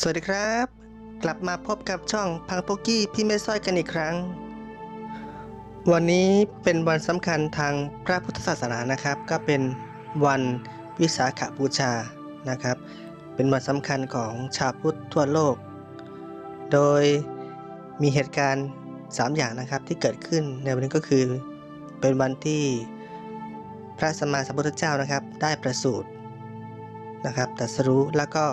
สวัสดีครับ กลับมาพบกับช่องพังโปกกี้พี่เมส้อยกันอีกครั้ง วันนี้เป็นวันสำคัญทางพระพุทธศาสนานะครับ ก็เป็นวันวิสาขบูชานะครับ เป็นวันสำคัญของชาวพุทธทั่วโลก โดยมีเหตุการณ์ 3 อย่างนะครับที่เกิดขึ้นในวันนี้ก็คือ เป็นวันที่พระสมมาสัมพุทธเจ้านะครับ ได้ประสูตินะครับตรัสรู้แล้วก็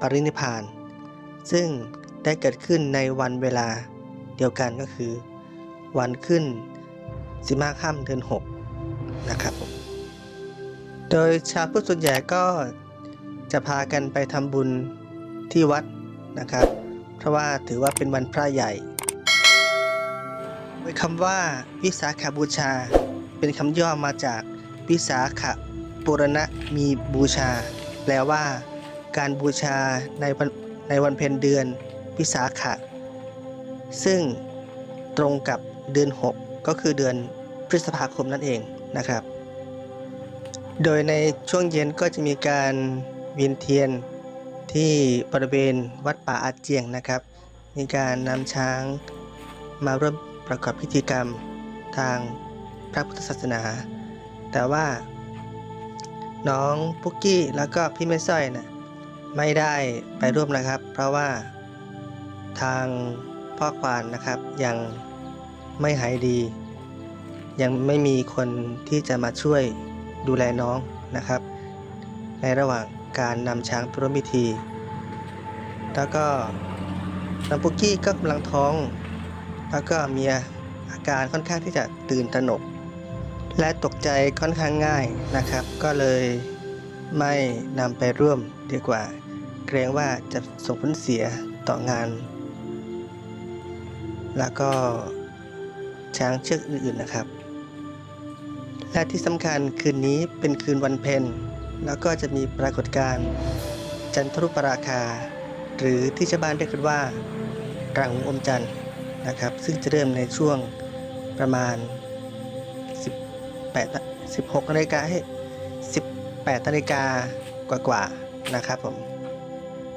ปรินิพพาน ซึ่งได้เกิดขึ้นในวันเวลาเดียวกันก็คือ วันขึ้นสิมาค่ำเดือน6นะครับผมโดยชาวพุทธส่วนใหญ่ก็จะพากันไปทำบุญที่วัดนะครับ เพราะว่าถือว่าเป็นวันพระใหญ่โดยคำว่าวิสาขาบูชา เป็นคำย่อมาจากวิสาขปุรณะมีบูชา แปลว่า การบูชาในวัน ในวันเพ็ญเดือนวิสาขะ ซึ่งตรงกับเดือน 6 ก็คือเดือนพฤษภาคมนั่นเองนะครับ โดยในช่วงเย็นก็จะมีการเวียนเทียนที่บริเวณวัดป่าอาเจียงนะครับ มีการนำช้างมาร่วมประกอบพิธีกรรมทางพระพุทธศาสนา แต่ว่า น้องปุกกี้แล้วก็พี่แม่สร้อยนะ ไม่ได้ไปร่วมนะครับ เพราะว่าทางพ่อควานนะครับยังไม่หายดี ยังไม่มีคนที่จะมาช่วยดูแลน้องนะครับ ในระหว่างการนำช้างไปร่วมพิธี แล้วก็น้องปุกกี้ก็กำลังท้อง แล้วก็มีอาการค่อนข้างที่จะตื่นตระหนก และตกใจค่อนข้างง่ายนะครับ ก็เลย ไม่นำไปร่วมดีกว่า เกรงว่าจะส่งผลเสียต่องาน แล้วก็ช้างเชือกอื่นๆนะครับ และที่สำคัญคืนนี้เป็นคืนวันเพ็ญแล้วก็จะมีปรากฏการณ์จันทรุปราคา หรือที่ชาวบ้านเรียกกันว่ารางอมจันทร์นะครับ ซึ่งจะเริ่มในช่วงประมาณ8 16นาฬิกาให้ 8นาฬิกากว่าๆนะครับผม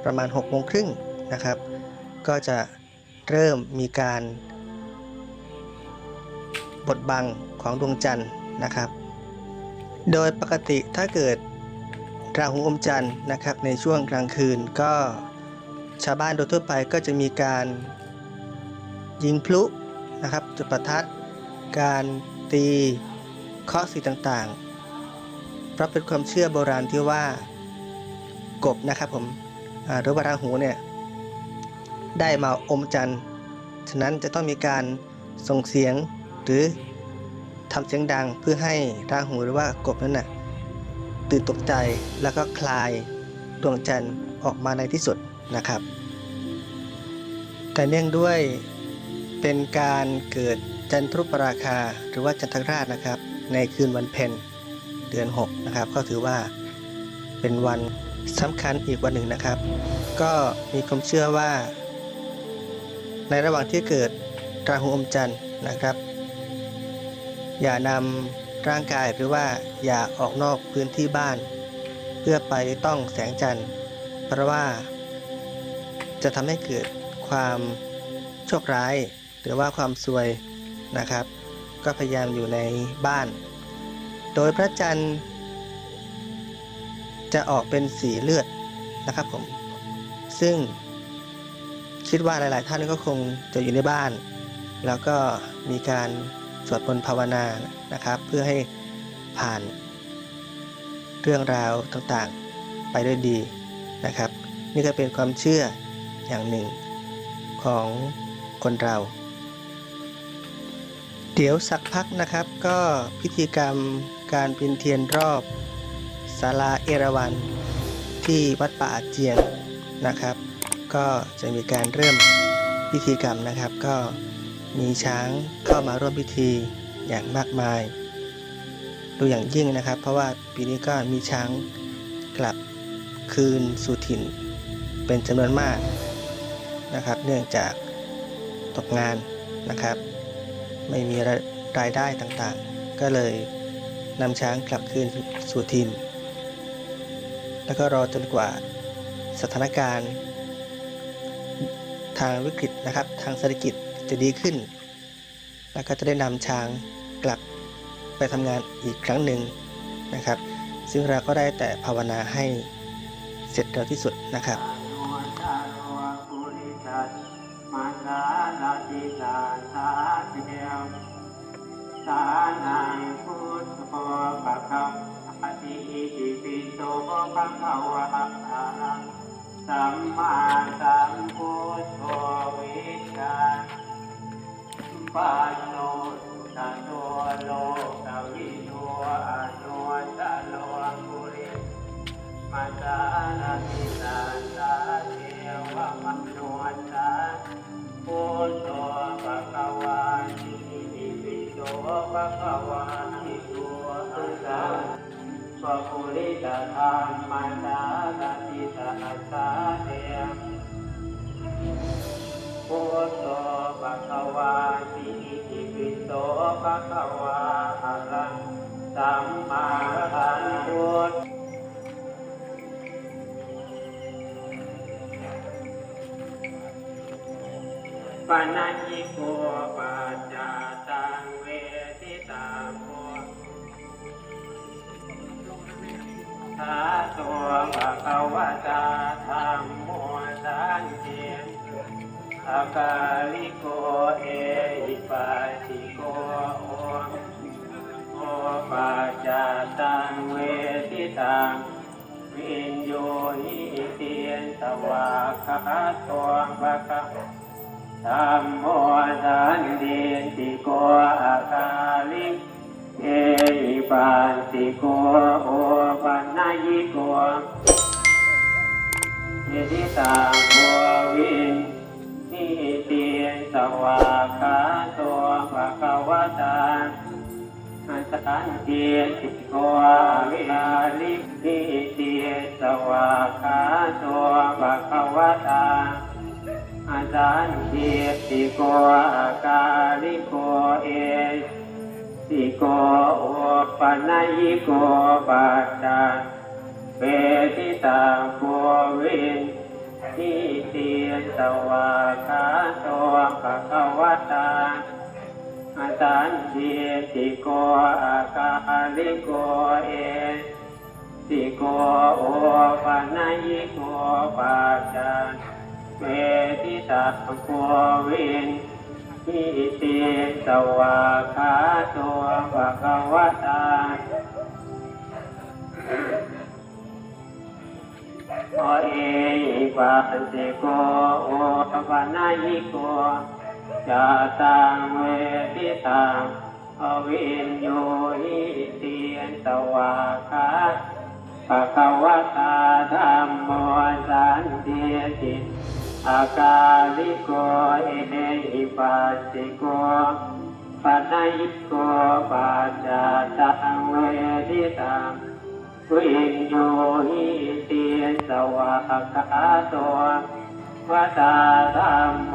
ประมาณ6โมงครึ่งนะครับ ก็จะเริ่มมีการบดบังของดวงจันทร์นะครับ โดยปกติถ้าเกิดราหูอมจันทร์นะครับในช่วงกลางคืนก็ชาวบ้านโดยทั่วไปก็จะมีการยิงพลุนะครับจุดประทัด การตีเคาะสิ่งต่างๆ เพราะเป็นความเชื่อโบราณที่ว่ากบนะครับผมหรือว่าราหูเนี่ยได้มาอมจันทร์ฉะนั้นจะต้องมีการส่งเสียงหรือทำเสียงดังเพื่อให้ราหูหรือว่ากบนั้นน่ะตื่นตกใจแล้วก็คลายดวงจันทร์ออกมาในที่สุดนะครับ แต่เนื่องด้วยเป็นการเกิดจันทรุปราคาหรือว่าจันทราชนะครับ ในคืนวันเพ็ญ เดือน6นะครับก็ถือว่าเป็นวันสำคัญอีกวันหนึ่งนะครับ ก็มีความเชื่อว่า ในระหว่างที่เกิดราหูอมจันทร์นะครับ อย่านำร่างกายหรือว่าอย่าออกนอกพื้นที่บ้าน เพื่อไปต้องแสงจันทร์เพราะว่า จะทำให้เกิดความโชคร้าย หรือว่าความซวยนะครับ ก็พยายามอยู่ในบ้าน โดยพระจันทร์ จะออกเป็นสีเลือดนะครับผม ซึ่งคิดว่าหลาย ๆ ท่านก็คงจะอยู่ในบ้าน แล้วก็มีการสวดมนต์ภาวนานะครับ เพื่อให้ผ่านเรื่องราวต่าง ๆ ไปด้วยดีนะครับ นี่ก็เป็นความเชื่ออย่างหนึ่งของคนเรา เดี๋ยวสักพักนะครับก็พิธีกรรม การพินเทียนรอบศาลาเอราวัณที่วัดป่าอาเจียงนะครับ ก็จะมีการเริ่มพิธีกรรมนะครับ ก็มีช้างเข้ามาร่วมพิธีอย่างมากมาย ดูอย่างยิ่งนะครับ เพราะว่าปีนี้ก็มีช้างกลับคืนสู่ถิ่น เป็นจำนวนมากนะครับ เนื่องจากตกงานนะครับ ไม่มีรายได้ต่างๆ ก็เลย นำช้างกลับคืนสู่ถิ่น แล้วก็รอจนกว่าสถานการณ์ ทางวิกฤตนะครับ ทางเศรษฐกิจจะดีขึ้น แล้วก็จะได้นำช้างกลับไปทำงานอีกครั้งหนึ่งนะครับ ซึ่งเราก็ได้แต่ภาวนาให้เสร็จเร็วที่สุดนะครับมาสาลาติสาสาเดียวสานัง ปะคัมอธิอิติปิโสภะคะวะสัมมาสัมพุทโธวิชาปัสโนตะโตโลกวิโนอโริตธรรมมันตาตติตาสาเตมพุทโธภะคะวาติอิติโสภะคะวาอะระสัมมาสัมพุทธปานายิโกาตัวภะคะวะตาธรรมโมสันเทียนอากาลิโกเอหิปัสสิโกโอโอปัจจตังเวทิตังวินโยหิเตียนสวากขาตัวภะคะธัมโมสันติติโกอาคาลิ เอหิปัสสิโกโอปันนายิโกเยติตาโมวินนิเตียนสวากาตัวภะคะวะตาอันสันเติติโกอาคาลินิเตียนสวากาตัวภะคะวะตาอาจารย์เทียติโกอากาลิโกเอส ติโกโอปัญญิโกปัจจาเปติตาโกวินทิเตียสวาคาโตภะคะวะตาอาจารย์เทียติโกอากาลิโกเอติโกโอปัญญิโกปัจจาเวทิตาโกวิน ทิเตสวาคาโตภะคะวตาโอเอปัสสิโกโอปัญญิโกจาตังเวทิตังอวินโยหิเตียนสวาคาภะคะวตาธัมโมสันติติ อากาลิโกเอเนหิปัสสิโกปัญญิโกปัจจตังเวทิตังวินโยหิเตียสวะคาโตวตาธัมโม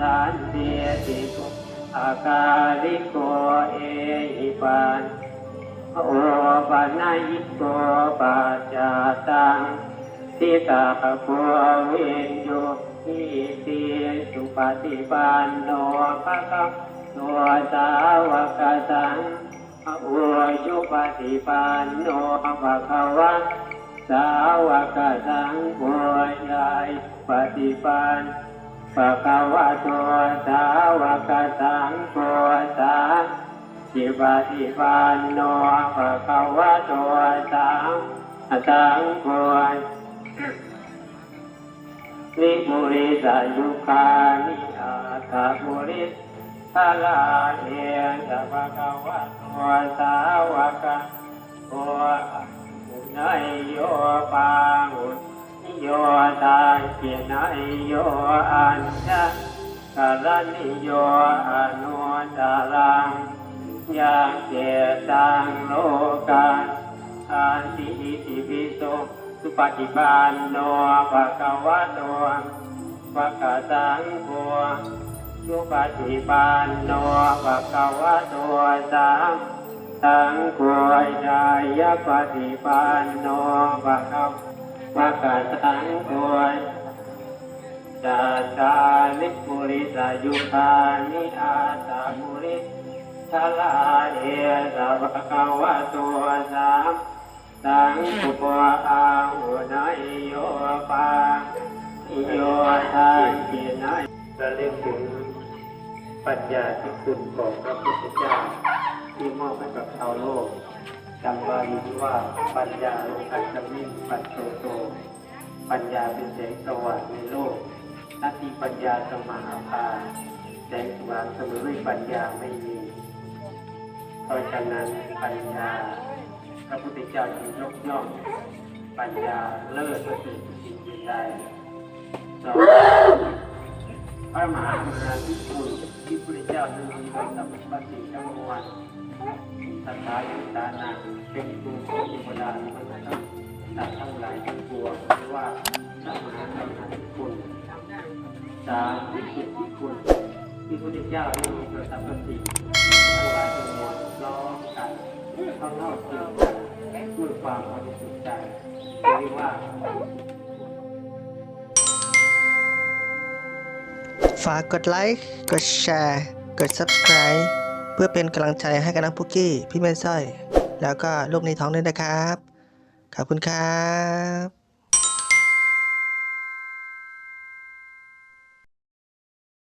สันติติโกอากาลิโกเอหิปัสโอปัญญิโกปัจจตังทิตาโกวินโย ทิติสุปฏิปันโนภะคะตัวสาวกสังอุชุปฏิปันโนภะคะวะสาวกสังโฆยายปฏิปันภะคะวะตัวสาวกสังโฆสาจิปฏิปันโนภะคะวะตัวสาสังโฆ นิมุริสายุคานิอาตามุริสาลาเนียสัพพะวะตัวสาวกะโอไนโยปังโยตาจินายโยอัญชะกาลนิโยอนุตารังยังเจตังโลกันอันติอิติปิโส สุปฏิปันโนภะคะวะโตภะคะสังโฆสุปฏิปันโนภะคะวะโตสังสังโฆยายปฏิปันโนภะคะภะคะสังโฆจัตตานิปุริสายุคานิอาสามุริชลาเอสาวะกาวะโตสาม สังคุปะอาหุนายโยปาโยทานกินายระลึกถึงปัญญาที่คุณของพระพุทธเจ้าที่มอบให้กับชาวโลกจำบาลีว่าปัญญาโลกัจมิงปัจโตโต ปัญญาเป็นแสงสว่างในโลกนาทีปัญญาสมาภาแสงสว่างเสมอด้วยปัญญาไม่มีเพราะฉะนั้นปัญญา ระพุทธเจ้าจึงยกย่อง ปัญญาเลิศประเสริฐสิ่งใดสองพระมหากรุณาธิคุณที่พระเจ้าทรงมีต่อสรรพสัตว์ทั้งมวลสัทธายุตานังเป็นครูของเทวดาทั้งหลายสัตว์ทั้งหลายทั้งปวงว่าพระมหากรุณาธิคุณสามวิสุทธิคุณที่พระเจ้าได้มีต่อสรรพสิ่งทั้งหลายทั้งมวลล้อมกันเข้าเท่าเทียมกัน ด้วยความบริสุทธิ์ใจเรียกว่าฝากกดไลค์ กดแชร์ กด Subscribe เพื่อเป็นกำลังใจให้กับน้องพุกกี้ พี่แม่สร้อย แล้วก็ลูกในท้องด้วยนะครับ ขอบคุณครับ